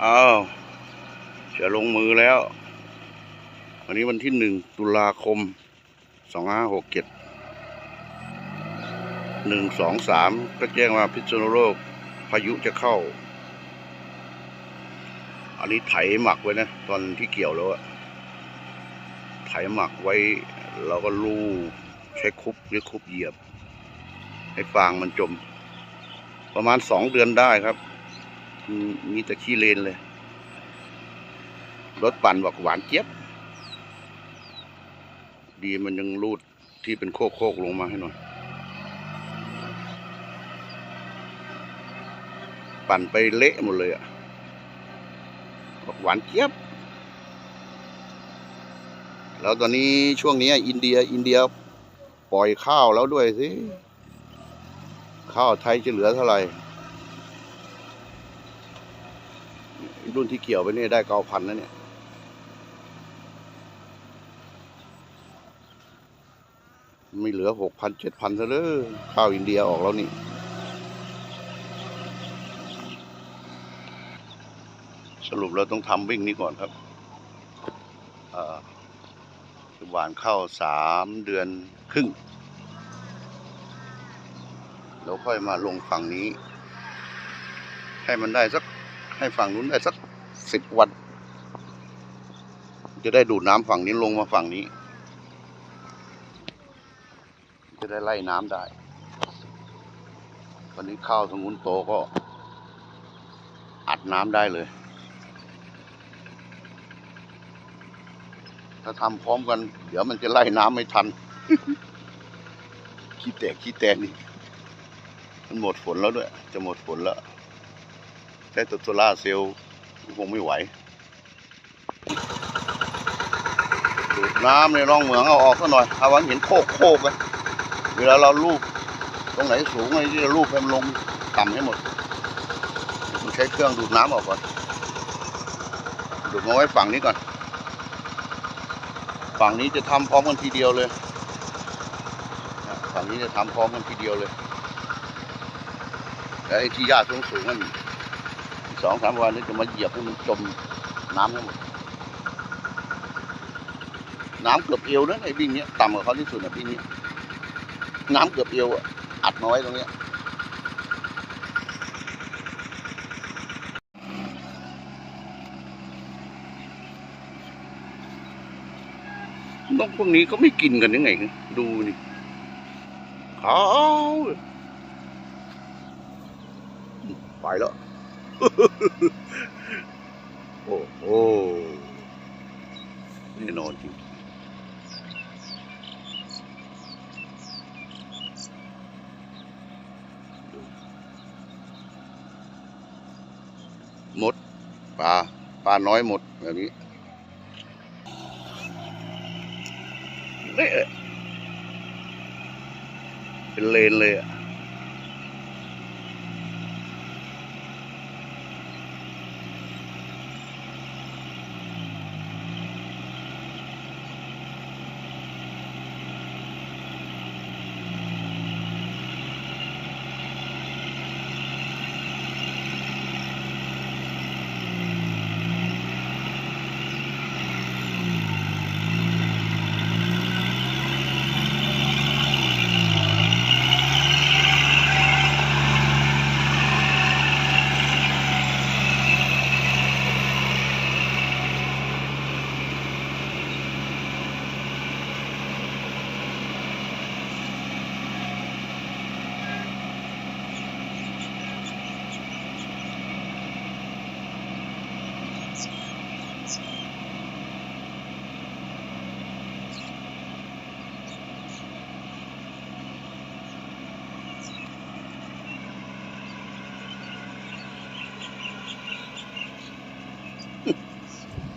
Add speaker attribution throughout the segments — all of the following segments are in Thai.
Speaker 1: เอาจะลงมือแล้ว วันนี้วันที่หนึ่งตุลาคมสองห้าหกเจ็ดหนึ่งสองสามก็แจ้งว่าพิษณุโลกพายุจะเข้า อันนี้ไถหมักไว้นะ ตอนที่เกี่ยวแล้วอะไถหมักไว้ เราก็ลูใช้คุบหรือคุบเหยียบ ให้ฟางมันจม ประมาณสองเดือนได้ครับ มีแต่ขี้เลนเลย รถปั่นบอกหวานเจี๊ยบ ดีมันยังรูดที่เป็นโคกโคกๆลงมาให้หน่อย ปั่นไปเละหมดเลยอะบอกหวานเจี๊ยบ แล้วตอนนี้ช่วงนี้อินเดียอินเดียปล่อยข้าวแล้วด้วยสิ ข้าวไทยจะเหลือเท่าไหร่รุ่นที่เกี่ยวไปนี่ได้เก้าพันแล้วเนี่ยไม่เหลือหกพันเจ็ดพันซะเลยข้าวอินเดียออกแล้วนี่สรุปเราต้องทำวิ่งนี้ก่อนครับหวานเข้าวสามเดือนครึ่ง แล้วค่อยมาลงฝั่งนี้ ให้มันได้สักให้ฝั่งนู้นได้สักสิบวัน จะได้ดูดน้ำฝั่งนี้ลงมาฝั่งนี้ จะได้ไล่น้ำได้ วันนี้ข้าวทางนู้นโตก็อัดน้ำได้เลย ถ้าทำพร้อมกัน เดี๋ยวมันจะไล่น้ำไม่ทัน ขี้แตกขี้แตกนี่ มันหมดฝนแล้วด้วย จะหมดฝนแล้วใช้ตัวโซล่าเซลล์คงไม่ไหวดูดน้ำในร่องเหมืองเอาออกซะหน่อยเอาวันเห็นโคกโคกอะเวลาเราลูบตรงไหนสูงอะไรที่เราลูบให้มันลงต่ำให้หมดมันใช้เครื่องดูดน้ำออกก่อนดูดมาไว้ฝั่งนี้ก่อน ฝั่งนี้จะทำพร้อมกันทีเดียวเลย ฝั่งนี้จะทำพร้อมกันทีเดียวเลย ไอ้ที่หญ้าสูงสูงนั่นสองสามวันนี้จะมาเหยียบให้มันจมน้ำให้หมดน้ำเกือบเอวนะไอ้บิ้งเนี้ยต่ำกว่าเขาที่สุดนะบิ้งเนี้ยน้ำเกือบเอวอะอัดมาไว้ตรงเนี้ยนกพวกนี้ก็ไม่กินกันยังไงดูนี่ขาว ไปแล้ว โอ้โหแน่นอนจริงหมดปลาปลาน้อยหมดแบบนี้เละเป็นเลนเลยอะ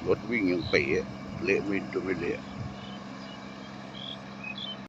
Speaker 1: รถวิ่งยังเป๋เละไม่ตัวไม่เละ